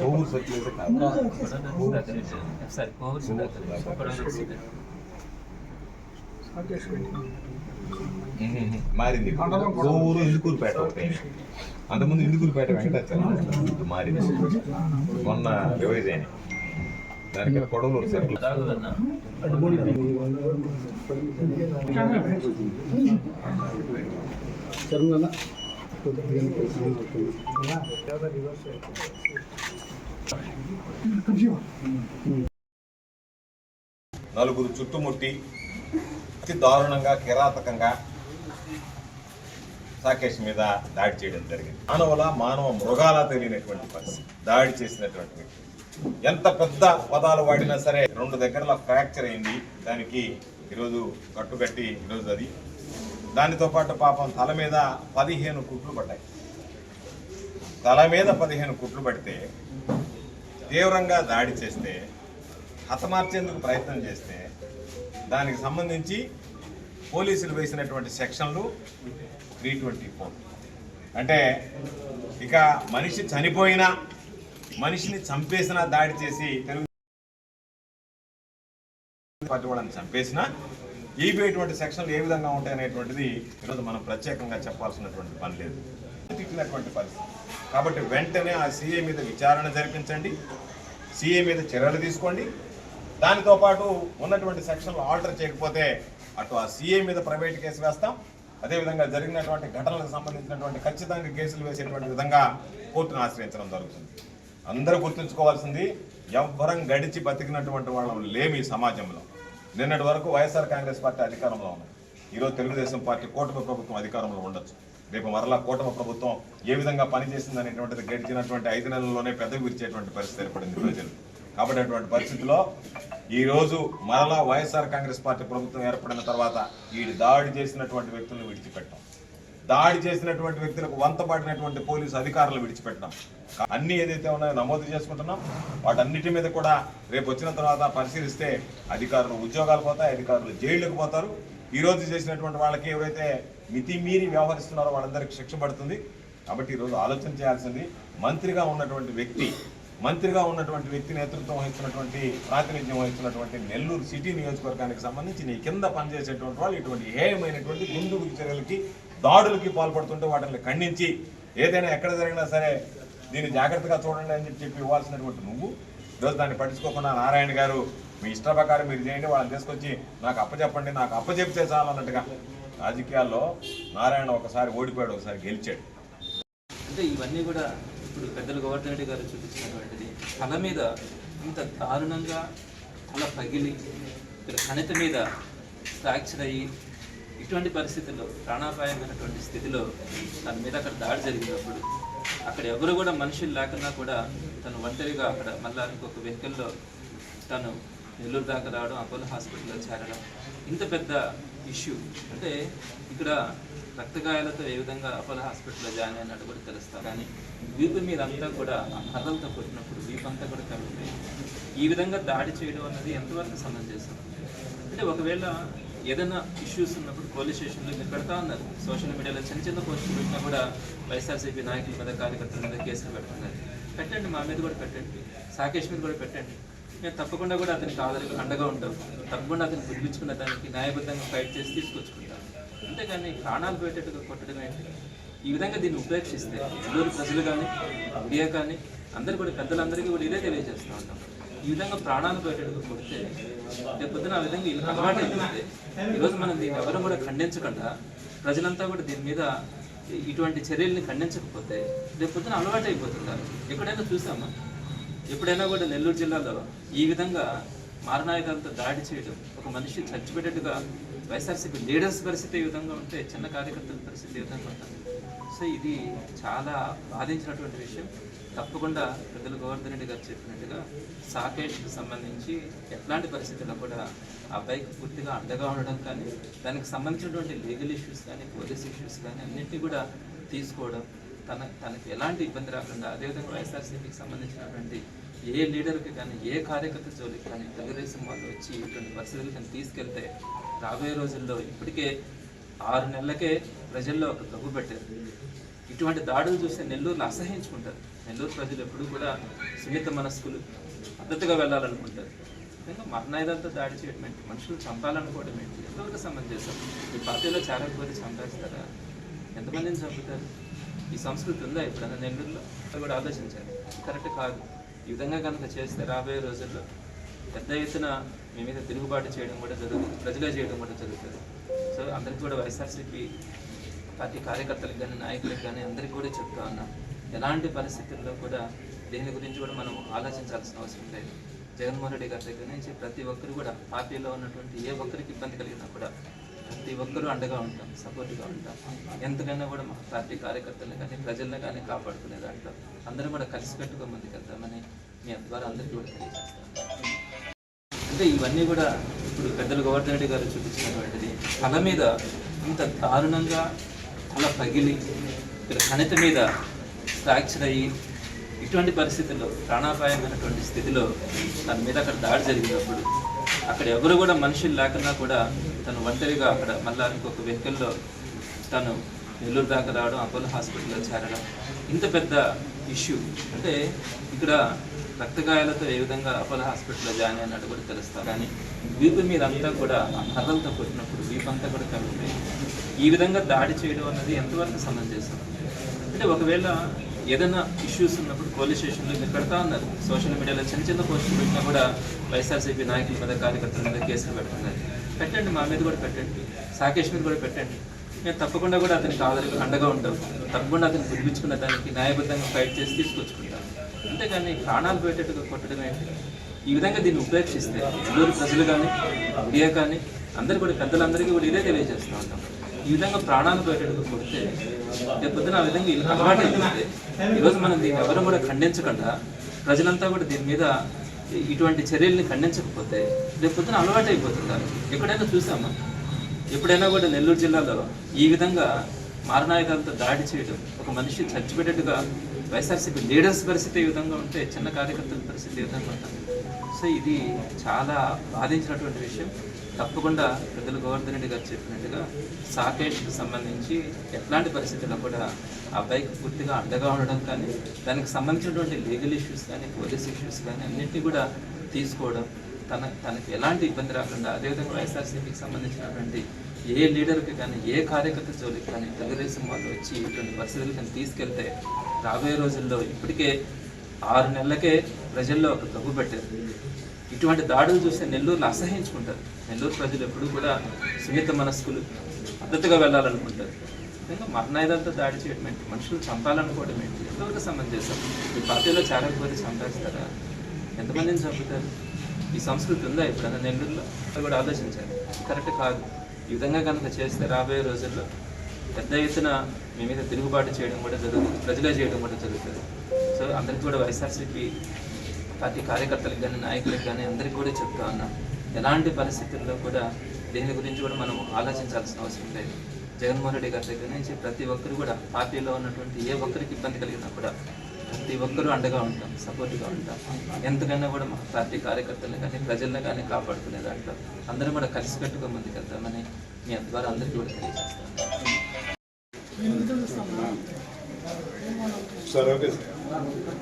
Kovur circle అయితే కాదు sir Covid Sudhakar మారింది కోవూరు ఇందుకూరుపేట ఒకటి అంతకుముందు ఇందుకూరుపేట వెంకటాచలం ఇప్పుడు మారింది మొన్న రివైజ్ అయినాయి దానికి కొడవలూరు సర్కిల్ రాఘవన్న నలుగురు చుట్టుముట్టి అతి దారుణంగా కిరాతకంగా సాకేష్ మీద దాడి చేయడం జరిగింది. మానవుల మానవ మృగాల తెలియనటువంటి పరిస్థితి దాడి చేసినటువంటి వ్యక్తి. ఎంత పెద్ద పదాలు వాడినా సరే రెండు దగ్గరలో ఫ్రాక్చర్ అయింది. దానికి ఈరోజు కట్టుకట్టి ఈరోజు అది దానితో పాటు పాపం తల మీద పదిహేను కుట్లు పడ్డాయి. తల మీద పదిహేను కుట్లు పడితే తీవ్రంగా దాడి చేస్తే హతమార్చేందుకు ప్రయత్నం చేస్తే దానికి సంబంధించి పోలీసులు వేసినటువంటి సెక్షన్లు త్రీ ట్వంటీ ఫోర్. అంటే ఇక మనిషి చనిపోయినా మనిషిని చంపేసినా దాడి చేసి తెలుగు పార్టీ వాళ్ళని చంపేసినా ఈబీటువంటి సెక్షన్లు ఏ విధంగా ఉంటాయనేటువంటిది ఈరోజు మనం ప్రత్యేకంగా చెప్పాల్సినటువంటి పని లేదు. తిట్టినటువంటి పరిస్థితి. కాబట్టి వెంటనే ఆ సీఏ మీద విచారణ జరిపించండి. సీఏ మీద చర్యలు తీసుకోండి. దానితో పాటు ఉన్నటువంటి సెక్షన్లు ఆల్టర్ చేయకపోతే అటు ఆ సీఏ మీద ప్రైవేట్ కేసు వేస్తాం. అదేవిధంగా జరిగినటువంటి ఘటనలకు సంబంధించినటువంటి ఖచ్చితంగా కేసులు వేసేటువంటి విధంగా కోర్టును ఆశ్రయించడం జరుగుతుంది. అందరూ గుర్తుంచుకోవాల్సింది ఎవ్వరం గడిచి బతికినటువంటి వాళ్ళు లేమి సమాజంలో. నిన్నటి వరకు వైఎస్ఆర్ కాంగ్రెస్ పార్టీ అధికారంలో ఉంది ఈరోజు తెలుగుదేశం పార్టీ కూటమి ప్రభుత్వం అధికారంలో ఉండొచ్చు. రేపు మరలా కూటమి ప్రభుత్వం ఏ విధంగా పనిచేసింది అనేటువంటిది గడిచినటువంటి ఐదు నెలల్లోనే పెద్ద విరిచేటువంటి పరిస్థితి ఏర్పడింది ప్రజలు. కాబట్టి అటువంటి పరిస్థితిలో ఈ రోజు మరలా వైఎస్ఆర్ కాంగ్రెస్ పార్టీ ప్రభుత్వం ఏర్పడిన తర్వాత ఈ దాడి చేసినటువంటి వ్యక్తులను విడిచిపెట్టాం. దాడి చేసినటువంటి వ్యక్తులకు వంతపడినటువంటి పోలీసు అధికారులు విడిచిపెట్టడం అన్ని ఏదైతే ఉన్నాయో నమోదు చేసుకుంటున్నాం. వాటన్నిటి మీద కూడా రేపు వచ్చిన తర్వాత పరిశీలిస్తే అధికారులు ఉద్యోగాలు పోతాయి అధికారులు జైళ్ళకు పోతారు. ఈరోజు చేసినటువంటి వాళ్ళకి ఎవరైతే మితిమీరి వ్యవహరిస్తున్నారో వాళ్ళందరికీ శిక్ష పడుతుంది. కాబట్టి ఈరోజు ఆలోచన చేయాల్సింది మంత్రిగా ఉన్నటువంటి వ్యక్తి మంత్రిగా ఉన్నటువంటి వ్యక్తి నేతృత్వం వహిస్తున్నటువంటి ప్రాతినిధ్యం వహిస్తున్నటువంటి నెల్లూరు సిటీ నియోజకవర్గానికి సంబంధించి నీ కింద పనిచేసేటువంటి వాళ్ళు ఇటువంటి హేయమైనటువంటి గుండుకు చర్యలకి దాడులకి పాల్పడుతుంటే వాటిని ఖండించి ఏదైనా ఎక్కడ జరిగినా సరే దీన్ని జాగ్రత్తగా చూడండి అని చెప్పి చెప్పి ఇవ్వాల్సినటువంటి నువ్వు. ఈరోజు దాన్ని పట్టించుకోకుండా నారాయణ గారు మీ ఇష్ట ప్రకారం మీరు చేయండి వాళ్ళని తీసుకొచ్చి నాకు అప్పచెప్పండి నాకు అప్పచెప్తే చాలు అన్నట్టుగా రాజకీయాల్లో నారాయణ ఒకసారి ఓడిపోయాడు ఒకసారి గెలిచాడు. అంటే ఇవన్నీ కూడా ఇప్పుడు పెద్దలు గోవర్ధన్ రెడ్డి గారు చూపించినటువంటిది. తల మీద ఇంత దారుణంగా తల పగిలి ఇక్కడ కణిత మీద ఫ్రాక్చర్ అయ్యి ఇటువంటి పరిస్థితుల్లో ప్రాణాపాయమైనటువంటి స్థితిలో తన మీద అక్కడ దాడి జరిగినప్పుడు అక్కడ ఎవరు కూడా మనుషులు లేకున్నా కూడా తను ఒంటరిగా అక్కడ మళ్ళా ఇంకొక వెహికల్లో తను నెల్లూరు దాకా రావడం అపోలో హాస్పిటల్లో చేరడం ఇంత పెద్ద ఇష్యూ. అంటే ఇక్కడ రక్తగాయాలతో ఏ విధంగా అపోలో హాస్పిటల్లో జాయిన్ అయినట్టు కూడా తెలుస్తా కానీ వీపు మీద కూడా ఆ కర్రలతో కొట్టినప్పుడు వీపు అంతా కూడా కలుగుతాయి ఈ విధంగా దాడి చేయడం అన్నది ఎంతవరకు సమంజసం? అంటే ఒకవేళ ఏదైనా ఇష్యూస్ ఉన్నప్పుడు పోలీస్ స్టేషన్లో మీరు పెడతా ఉన్నారు. సోషల్ మీడియాలో చిన్న చిన్న పోస్టులు పెట్టినా కూడా వైఎస్ఆర్సీపీ నాయకుల మీద కార్యకర్తల మీద కేసులు పెడుతున్నారు. పెట్టండి మా మీద కూడా పెట్టండి. సాకేష్ మీద కూడా పెట్టండి. మేము తప్పకుండా కూడా అతనికి ఆదరగా అండగా ఉంటాం. తప్పకుండా అతను పిలిపించుకున్న దానికి న్యాయబద్ధంగా ఫైట్ చేసి తీసుకొచ్చుకుంటాం. అంతేగాని ప్రాణాలు పెట్టేట్టుగా కొట్టడం ఏంటి? ఈ విధంగా దీన్ని ఉపేక్షిస్తే నెల్లూరు ప్రజలు కానీ మీడియా కానీ అందరూ కూడా పెద్దలందరికీ కూడా ఇదే తెలియజేస్తూ ఉంటాం ఈ విధంగా ప్రాణాలు పెట్టడం కొడితే రేపు పొద్దున ఆ విధంగా ఇలా అలవాటు అయిపోతుంది ఈరోజు మనం దీన్ని ఎవరు కూడా ఖండించకుండా ప్రజలంతా కూడా దీని మీద ఇటువంటి చర్యల్ని ఖండించకపోతే రేపు పొద్దున అలవాటు అయిపోతుంది ఎక్కడైనా చూసామా? ఎప్పుడైనా కూడా నెల్లూరు జిల్లాలో ఈ విధంగా మారణాయుధాలతో దాడి చేయడం ఒక మనిషి చచ్చిపెట్టేట్టుగా వైఎస్ఆర్సీపీ లీడర్స్ పరిస్థితి ఈ విధంగా ఉంటే చిన్న కార్యకర్తల పరిస్థితి ఈ విధంగా ఉంటుంది. సో ఇది చాలా బాధించినటువంటి విషయం. తప్పకుండా పెద్దల గోవర్ధన్ రెడ్డి గారు చెప్పినట్టుగా సాకేష్కి సంబంధించి ఎట్లాంటి పరిస్థితుల్లో కూడా ఆ అబ్బాయికి పూర్తిగా అండగా ఉండడం కానీ దానికి సంబంధించినటువంటి లీగల్ ఇష్యూస్ కానీ పోలీస్ ఇష్యూస్ కానీ అన్నింటినీ కూడా తీసుకోవడం తన తనకి ఎలాంటి ఇబ్బంది రాకుండా అదేవిధంగా వైఎస్ఆర్సీపీకి సంబంధించినటువంటి ఏ లీడర్కి కానీ ఏ కార్యకర్త జోలికి కానీ తెలుగుదేశం వాళ్ళు వచ్చి ఇటువంటి పరిస్థితులు కానీ తీసుకెళ్తే రాబోయే రోజుల్లో ఇప్పటికే ఆరు నెలలకే ప్రజల్లో ఒక దగ్గు పెట్టారు. ఇటువంటి దాడులు చూస్తే నెల్లూరులో అసహించుకుంటారు. నెల్లూరు ప్రజలు ఎప్పుడూ కూడా సున్నిత మనస్కులు పద్ధతిగా వెళ్ళాలనుకుంటారు. నిజంగా మరణాయుధాలతో దాడి చేయడం ఏంటి? మనుషులు చంపాలనుకోవడం ఏంటి? ఎంతవరకు సమంజసం ఈ పార్టీలో చాలా మంది చంపేస్తారా? ఎంతమందిని చంపుతారు? ఈ సంస్కృతి ఉందా ఎప్పుడైనా నెల్లూరులో? అది కూడా ఆలోచించాలి కరెక్ట్ కాదు. ఈ విధంగా కనుక చేస్తే రాబోయే రోజుల్లో పెద్ద ఎత్తున మీ మీద తిరుగుబాటు చేయడం కూడా జరుగుతుంది. ప్రజలే చేయడం కూడా జరుగుతుంది. సో అందరికీ కూడా వైఎస్ఆర్సీపీ పార్టీ కార్యకర్తలకు కానీ నాయకులకు కానీ అందరికీ కూడా చెప్తా ఉన్నాం ఎలాంటి పరిస్థితుల్లో కూడా దీని గురించి కూడా మనం ఆలోచించాల్సిన అవసరం లేదు. జగన్మోహన్ రెడ్డి గారి దగ్గర నుంచి ప్రతి ఒక్కరు కూడా పార్టీలో ఉన్నటువంటి ఏ ఒక్కరికి ఇబ్బంది కలిగినా కూడా ప్రతి ఒక్కరూ అండగా ఉంటాం సపోర్ట్గా ఉంటాం. ఎంతకైనా కూడా మా పార్టీ కార్యకర్తలను కానీ ప్రజలను కానీ కాపాడుకునే దాంట్లో అందరం కూడా కలిసికట్టుగా ముందుకెళ్తామని మీ ద్వారా అందరికీ కూడా తెలియజేస్తాం అంటే ఇవన్నీ కూడా ఇప్పుడు పెద్దలు గోవర్ధన్ రెడ్డి గారు చూపించినటువంటిది. తల మీద ఇంత దారుణంగా అలా పగిలి ఇక్కడ కణిత మీద ఫ్రాక్చర్ అయ్యి ఇటువంటి పరిస్థితుల్లో ప్రాణాపాయమైనటువంటి స్థితిలో తన మీద అక్కడ దాడి జరిగినప్పుడు అక్కడ ఎవరు కూడా మనుషులు లేకున్నా కూడా తను ఒంటరిగా అక్కడ మళ్ళా ఇంకొక వెహికల్లో తను నెల్లూరు దాకా రావడం అపోలో హాస్పిటల్లో చేరడం ఇంత పెద్ద ఇష్యూ అంటే ఇక్కడ రక్తగాయాలతో ఏ విధంగా అపోలో హాస్పిటల్లో జాయిన్ అయినట్టు కూడా తెలుస్తాం. కానీ వీపు మీద అంతా కూడా ఆ కర్రలతో కొట్టినప్పుడు వీపు కూడా కలుగుతాయి ఈ విధంగా దాడి చేయడం అన్నది ఎంతవరకు సమంజసం? అంటే ఒకవేళ ఏదైనా ఇష్యూస్ ఉన్నప్పుడు పోలీస్ స్టేషన్లో మీరు పెడతా ఉన్నారు. సోషల్ మీడియాలో చిన్న చిన్న పోస్టులు పెట్టినా కూడా వైఎస్ఆర్సీపీ నాయకుల మీద కార్యకర్తల మీద కేసులు పెడుతున్నారు. పెట్టండి మా మీద కూడా పెట్టండి. సాకేష్ మీద కూడా పెట్టండి. మేము తప్పకుండా కూడా అతనికి ఆదరి అండగా ఉంటాం. తప్పకుండా అతను పిలిపించుకున్న దానికి న్యాయబద్ధంగా ఫైట్ చేసి తీసుకొచ్చుకుంటాం. అంతేగాని ప్రాణాలు పోయేటట్టుగా కొట్టడం ఏంటి? ఈ విధంగా దీన్ని ఉపేక్షిస్తే ప్రజలు కానీ మీడియా కానీ అందరు కూడా పెద్దలందరికీ కూడా ఇదే తెలియజేస్తూ ఉంటాం ఈ విధంగా ప్రాణాలు పోయేటట్టుగా కొడితే రేపు పొద్దున ఆ విధంగా అలవాటు అయిపోతే ఈరోజు మనం దీన్ని ఎవరు కూడా ఖండించకుండా ప్రజలంతా కూడా దీని మీద ఇటువంటి చర్యల్ని ఖండించకపోతే రేపు పొద్దున అలవాటు అయిపోతున్నారు ఎక్కడైనా చూసామా? ఎప్పుడైనా కూడా నెల్లూరు జిల్లాలో ఈ విధంగా మారణాయుధాలతో దాడి చేయడం ఒక మనిషి చచ్చిపెట్టేట్టుగా వైఎస్ఆర్సీపీ లీడర్స్ పరిస్థితి ఈ విధంగా ఉంటే చిన్న కార్యకర్తల పరిస్థితి ఏ విధంగా ఉంటుంది సో ఇది చాలా బాధించినటువంటి విషయం. తప్పకుండా పెద్దలు గోవర్ధన్ రెడ్డి గారు చెప్పినట్టుగా సాకేష్కి సంబంధించి ఎట్లాంటి పరిస్థితుల్లో కూడా ఆ అబ్బాయికి పూర్తిగా అండగా ఉండడం కానీ దానికి సంబంధించినటువంటి లీగల్ ఇష్యూస్ కానీ పోలీస్ ఇష్యూస్ కానీ అన్నింటినీ కూడా తీసుకోవడం తన తనకి ఎలాంటి ఇబ్బంది రాకుండా అదేవిధంగా వైఎస్ఆర్సీపీకి సంబంధించినటువంటి ఏ లీడర్కి కానీ ఏ కార్యకర్త జోలికి కానీ తెలుగుదేశం వాళ్ళు వచ్చి ఇటువంటి పరిస్థితులు కానీ తీసుకెళ్తే రాబోయే రోజుల్లో ఇప్పటికే ఆరు నెలలకే ప్రజల్లో ఒక గబ్బు పెట్టారు. ఇటువంటి దాడులు చూస్తే నెల్లూరులో అసహించుకుంటారు. నెల్లూరు ప్రజలు ఎప్పుడూ కూడా సున్నిత మనస్కులు పద్ధతిగా వెళ్ళాలనుకుంటారు. నిజంగా మరణాయుధాలతో దాడి చేయడం ఏంటి? మనుషులు చంపాలనుకోవడం ఏంటి? ఎంతవరకు చేస్తాం ఈ పార్టీలో చాలకపోతే చంపేస్తారా? ఎంతమందిని చంపుతారు? ఈ సంస్కృతి ఉందా ఎప్పుడైనా నెల్లూరులో? అది కూడా ఆలోచించాలి కరెక్ట్ కాదు. ఈ విధంగా కనుక చేస్తే రాబోయే రోజుల్లో పెద్ద ఎత్తున మీ మీద తిరుగుబాటు చేయడం కూడా జరుగుతుంది. ప్రజలే చేయడం కూడా జరుగుతుంది. సో అందరికీ కూడా వైఎస్ఆర్సీపీ పార్టీ కార్యకర్తలకు కానీ నాయకులకు కానీ అందరికీ కూడా చెప్తా ఉన్నాం ఎలాంటి పరిస్థితుల్లో కూడా దీని గురించి కూడా మనం ఆలోచించాల్సిన అవసరం లేదు. జగన్మోహన్ రెడ్డి గారి దగ్గర నుంచి ప్రతి ఒక్కరు కూడా పార్టీలో ఉన్నటువంటి ఏ ఒక్కరికి ఇబ్బంది కలిగినా కూడా ప్రతి ఒక్కరూ అండగా ఉంటాం సపోర్ట్గా ఉంటాం. ఎంతకైనా కూడా మా పార్టీ కార్యకర్తలను కానీ ప్రజలను కానీ కాపాడుకునే దాంట్లో అందరం కూడా కలిసికట్టుగా ముందుకెళ్తామని మీ ద్వారా అందరికీ కూడా తెలియజేస్తాం సార్ ఓకే సార్.